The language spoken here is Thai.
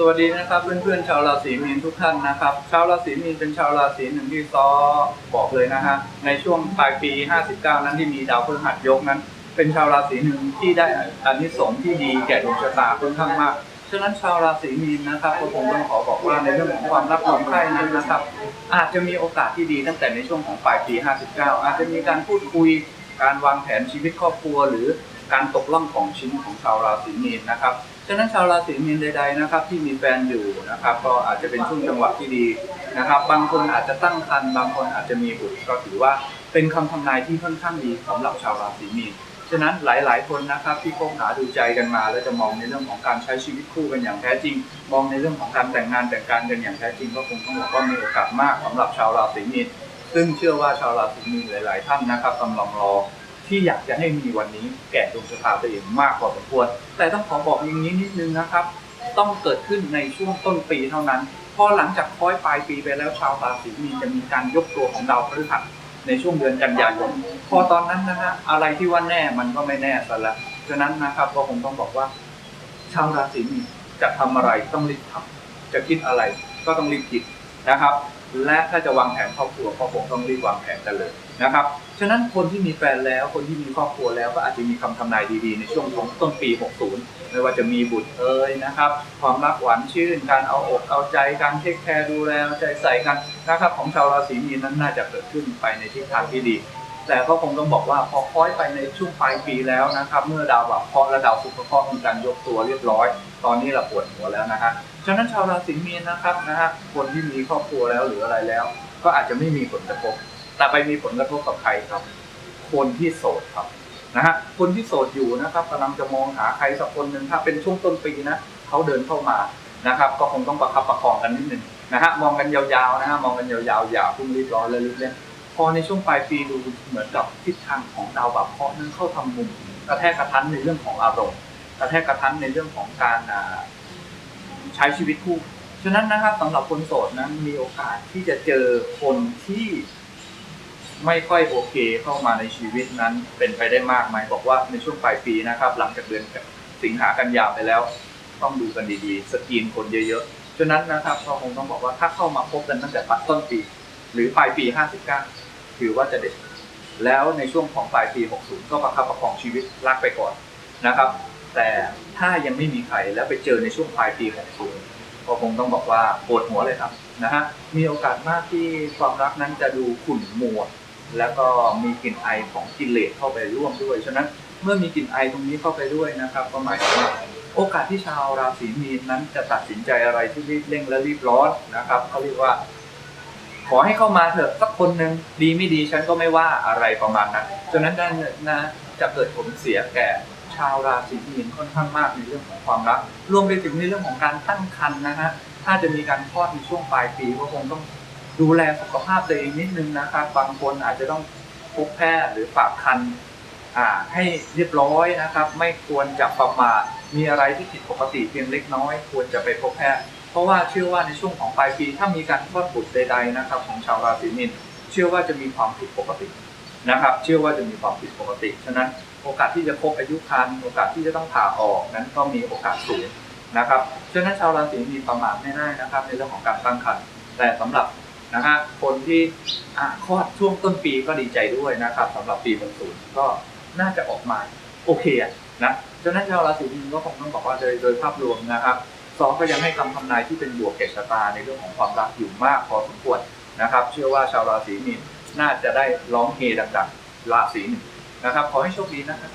สวัสดีนะครับเพื่อนๆชาวราศีมีนทุกท่านนะครับ ชาวราศีมีนเป็นชาวราศีหนึ่งที่ซ้อบอกเลยนะฮะในช่วงปลายปี 59 นั้นที่มีดาวพฤหัสยกนั้น เป็นชาวราศีหนึ่งที่ได้อานิสงส์ที่ดีแก่ดวงชะตาค่อนข้างมากฉะนั้นชาวราศีมีนนะครับก็คงต้องขอบอกว่าในเรื่องของความรักความใคร่นั้นนะครับ อาจจะมีโอกาสที่ดีตั้งแต่ในช่วงของปลายปี 59 อาจจะมีการพูดคุยการวางแผนชีวิตครอบครัว หรือการตกล่องของชิ้นของชาวราศีมีนนะครับ ฉะนั้นชาวราศีมีนใด ๆนะครับ ที่มีแฟนอยู่นะครับ ก็อาจจะเป็นช่วงจังหวะที่ดีนะครับ บางคนอาจจะตั้งครรภ์บางคนอาจจะมีบุตรก็ถือว่าเป็นคำทำนายที่ค่อนข้างดีสำหรับชาวราศีมีนฉะนั้นหลายๆ คนนะครับที่คบหาดูใจกันมาแล้วจะมองในเรื่องของการใช้ชีวิตคู่กันอย่างแท้จริง มองในเรื่องของการแต่งงานแต่งการกันอย่างแท้จริงก็คงต้องบอกว่ามีโอกาสมากสำหรับชาวราศีมีนซึ่งเชื่อว่าชาวราศีมีนหลาย ๆ ท่านนะครับกำลังรอ ที่อยากจะให้มีวันนี้แก่ดวงชะตาตัวเองมากพอสมควร แต่ต้องขอบอกอย่างนี้นิดนึงนะครับ ต้องเกิดขึ้นในช่วงต้นปีเท่านั้น พอหลังจากคล้อยปลายปีไปแล้วชาวราศีมีนจะมีการยกตัวของดาวพฤหัสในช่วงเดือนกันยายน พอตอนนั้นนะฮะอะไรที่ว่าแน่มันก็ไม่แน่ซะแล้วฉะนั้นนะครับก็คงต้องบอกว่า ชาวราศีมีนจะทำอะไรต้องรีบทำจะคิดอะไรก็ต้องรีบคิด นะครับ และถ้าจะวางแผนครอบครัวก็คงต้องรีบวางแผนกันเลยนะครับ ฉะนั้นคนที่มีแฟนแล้วคนที่มีครอบครัวแล้วก็อาจจะมีคำทำนายดีๆ ในช่วงของต้นปี 60 ไม่ว่าจะมีบุตรเอ่ยนะครับ ความรักหวานชื่น การเอาอกเอาใจการเทคแคร์ดูแลเอาใจใส่กันนะครับของชาวราศีมีนนั้นน่าจะเกิดขึ้นไปในทิศทางที่ดี แต่ก็คงต้องบอกว่าพอคล้อยไปในช่วงปลายปีแล้วนะครับ เมื่อดาวแบบเคาะและดาวศุกเคราะมีการยกตัวเรียบร้อย ตอนนี้เราปวดหัวแล้วนะฮะฉะนั้นชาวราศีมีนนะครับนะฮะคนที่มีครอบครัวแล้วหรืออะไรแล้ว ก็อาจจะไม่มีผลกระทบ แต่ไปมีผลกระทบกับใครครับ คนที่โสดครับนะฮะคนที่โสดอยู่นะครับกำลังจะมองหาใครสักคนหนึ่งถ้าเป็นช่วงต้นปีนะเขาเดินเข้ามานะครับก็คงต้องประคับประคองกันนิดหนึ่งนะฮะมองกันยาวๆนะฮะมองกันยาวๆอย่าพุ่งรีบร้อนและรีบเล่น อในช่วงปลายปีดูเหมือนกับทิศทางของดาวบัพเคราะห์นั้นเข้าทำมุมกระแทกกระทันในเรื่องของอารมณ์กระแทกกระทันในเรื่องของการใช้ชีวิตคู่ฉะนั้นนะครับสำหรับคนโสดนั้นมีโอกาสที่จะเจอคนที่ไม่ค่อยโอเคเข้ามาในชีวิตนั้นเป็นไปได้มากไหมบอกว่าในช่วงปลายปีนะครับ หลังจากเดือนสิงหากันยาไปแล้ว ต้องดูกันดีๆ สกรีนคนเยอะๆฉะนั้นนะครับก็คงต้องบอกว่าถ้าเข้ามาพบกันตั้งแต่ต้นปี หรือปลายปี 59 ถือว่าจะเด็ด แล้วในช่วงของปลายปี 60 ก็ประคับประคองชีวิตรักไปก่อนนะครับ แต่ถ้ายังไม่มีใครแล้วไปเจอในช่วงปลายปี60ก็คงต้องบอกว่าปวดหัวเลยครับนะฮะมีโอกาสมากที่ความรักนั้นจะดูขุ่นมัวแล้วก็มีกลิ่นไอของกิเลสเข้าไปร่วมด้วยฉะนั้นเมื่อมีกลิ่นไอตรงนี้เข้าไปด้วยนะครับ ก็หมายถึงว่าโอกาสที่ชาวราศีมีนนั้นจะตัดสินใจอะไรที่รีบเร่งและรีบร้อนนะครับเขาเรียกว่า ขอให้เข้ามาเถอะสักคนหนึ่งดีไม่ดีฉันก็ไม่ว่าอะไรประมาณนั้นฉะนั้นนั่นนะจะเกิดผลเสียแก่ชาวราศีมีนค่อนข้างมากในเรื่องของความรัก รวมไปถึงในเรื่องของการตั้งครรภ์นะฮะถ้าจะมีการคลอดในช่วงปลายปีก็คงต้องดูแลสุขภาพตัวเองนิดนึงนะครับบางคนอาจจะต้องพบแพทย์หรือฝากคันอ่าให้เรียบร้อยนะครับ ไม่ควรจะประมาทมีอะไรที่ผิดปกติเพียงเล็กน้อย ควรจะไปพบแพทย์ เพราะว่าเชื่อว่าในช่วงของปลายปี ถ้ามีการคลอดบุตรใดๆนะครับ ของชาวราศีมีนเชื่อว่าจะมีความผิดปกตินะครับ เชื่อว่าจะมีความผิดปกติ ฉะนั้นโอกาสที่จะครบอายุครรภ์โอกาสที่จะต้องผ่าออกนั้นก็มีโอกาสสูงนะครับฉะนั้นชาวราศีมีนประมาทไม่ได้นะครับ ในเรื่องของการตั้งครรภ์แต่สำหรับนะฮะคนที่คลอดช่วงต้นปีก็ดีใจด้วยนะครับสำหรับปี60ก็น่าจะออกมาโอเคนะฉะนั้นชาวราศีมีนก็คงต้องบอกว่าโดยโดยภาพรวมนะครับ สองก็ยังให้คำทำนายที่เป็นบวกแก่ชะตาในเรื่องของความรักอยู่มากพอสมควรนะครับ เชื่อว่าชาวราศีมีนน่าจะได้ร้องเฮดังๆราศีหนึ่งนะครับ ขอให้โชคดีนะครับ